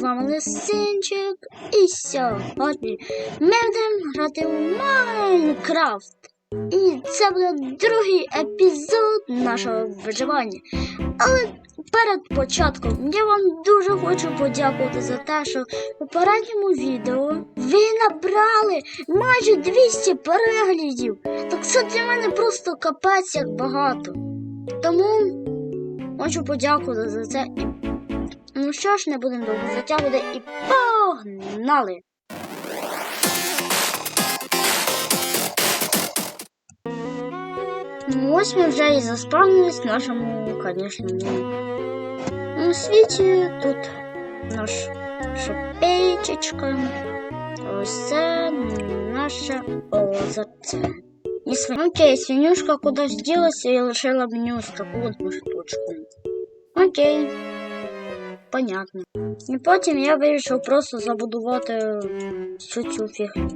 з вами Лисинчик, і сьогодні ми будемо грати в Майнкрафт. І це буде другий епізод нашого виживання. Але перед початком я вам дуже хочу подякувати за те, що в попередньому відео ви набрали майже 200 переглядів. Так це для мене просто капець як багато. Тому хочу подякувати за це Ну що ж, не будемо довго затягувати і погнали! Ну, ось ми вже і заспавнились в нашому, звісно, ну, світі. Тут наш шопейчечка. Ось це наше озерце. І свин... Окей, свинюшка кудись ділася і лишила мені ось таку одну штучку. Окей понятно. І потім я вирішив просто забудувати всю цю фігню.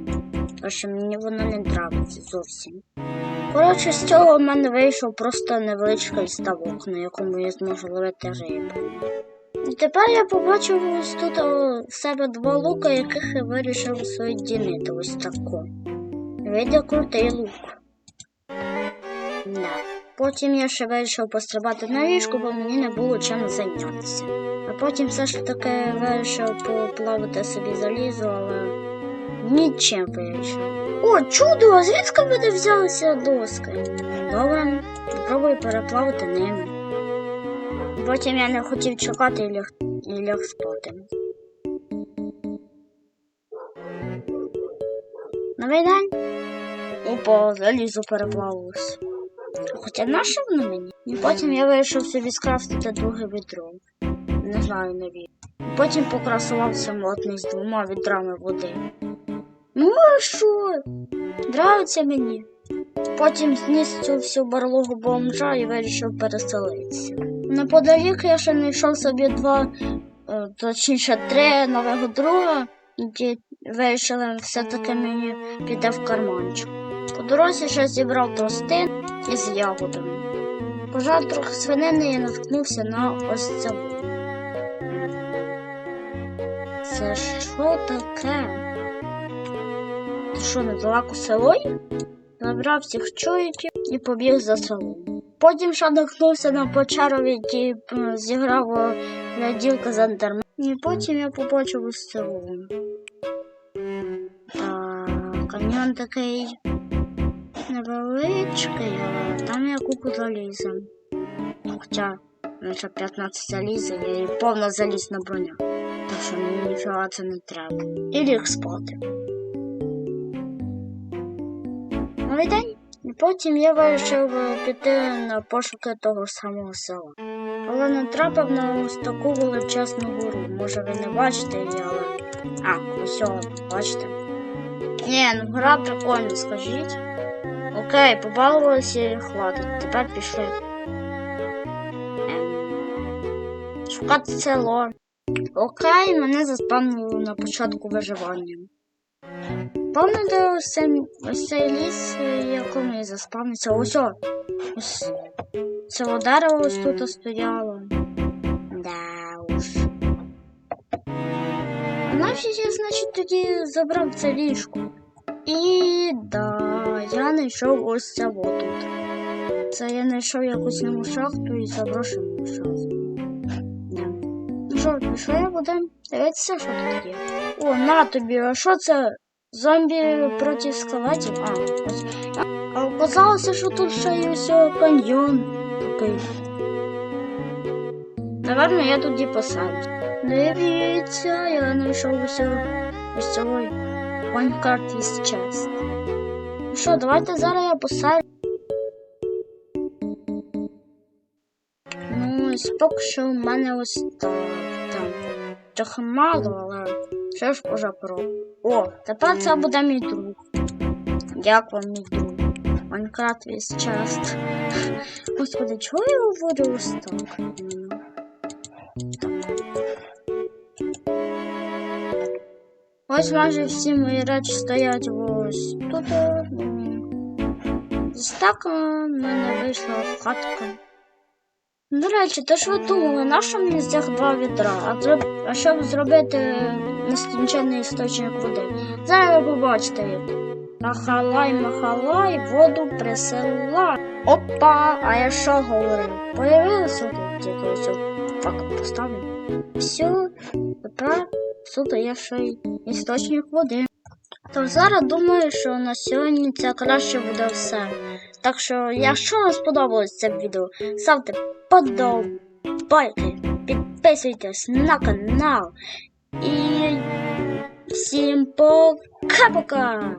Тому що мені вона не нравиться зовсім. Коротше, з цього в мене вийшов просто невеличкий ставок, на якому я зможу ловити рибу. І тепер я побачив ось тут в себе два лука, яких я вирішив соєдінити ось тако. Вийде крутий лук. Да. Потім я ще вирішив пострибати на ліжку, бо мені не було чим зайнятися. А потім все ж таки вирішив поплавати собі залізо, але нічим вирішив. О, чудо! А звідки мене взялися доски? Добре, спробую переплавати ними. Потім я не хотів чекати і ляг, і ляг спати. Новий день. Опа, залізо переплавилось. Хоча наше воно мені? І потім я вирішив собі скрафтити друге відро. Не знаю навіть. Потім покрасувався модний з двома відрами води. Ну що? Нравиться мені. Потім зніс цю всю барлогу бомжа і вирішив переселитися. Неподалік я ще знайшов собі два, е, точніше три нового друга, які вирішили все-таки мені піде в карманчик. По дорозі ще зібрав тростин із ягодами. Пожав трохи свинини і наткнувся на ось це. Це що таке? Це що, недалеко село? є? Забрав всіх чоловіків і побіг за селом. Потім ще наткнувся на якій м, зіграв гляділка з андермен. І потім я побачив ось село. Так, каньйон такий невеличкий, але там я купу заліза. Хоча лише 15 заліза є і повна залізна броня. Так що мені ніфіга це не треба. І ліг спати. Новий день. І потім я вирішив е, піти на пошуки того самого села. Але натрапив на ось таку величезну гору. Може ви не бачите її, але. А, ось бачите. Ні, ну гора прикольна, скажіть. Окей, побалувалися і хватить. Тепер пішли. Ем, Шукати село. Окей, мене заспавнило на початку виживання. Пам'ятаю ось цей, ліс, якому я заспавнився. Ось о, ось це дерево ось тут стояло. Да уж. А нафіг я, значить, тоді забрав це ліжко. І да, я знайшов ось вот тут. Це я знайшов якусь нову шахту і заброшену шахту. Що, пішли будемо дивитися, що тут є. О, на тобі, а що це? Зомбі проти скелетів? А, ось. А оказалося, що тут ще є ось каньйон такий. Наверно, я тоді посадю. Дивіться, я знайшов ось ось цього Minecraft із chest. Ну що, давайте зараз я посадю. Ну, ось поки що в мене ось так. Трохи мало, але все ж уже про. О, тепер це буде мій друг. Дякую, мій друг. Майнкрафт весь час. Господи, чого я говорю ось так? Ось майже всі мої речі стоять ось тут. Ось так мене вийшла хатка. До речі, то ж ви думали, на що з цих два відра? А, щоб зробити нескінченний істочник води. Зараз ви побачите як. Махалай, махалай, воду присилай. Опа! А я що говорив? Появилося тут тільки ось факт поставлю. Все, тепер тут є ще й істочник води. То зараз думаю, що на сьогодні це краще буде все. Так що, якщо вам сподобалось це відео, ставте подобайки, підписуйтесь на канал. І всім пока-пока!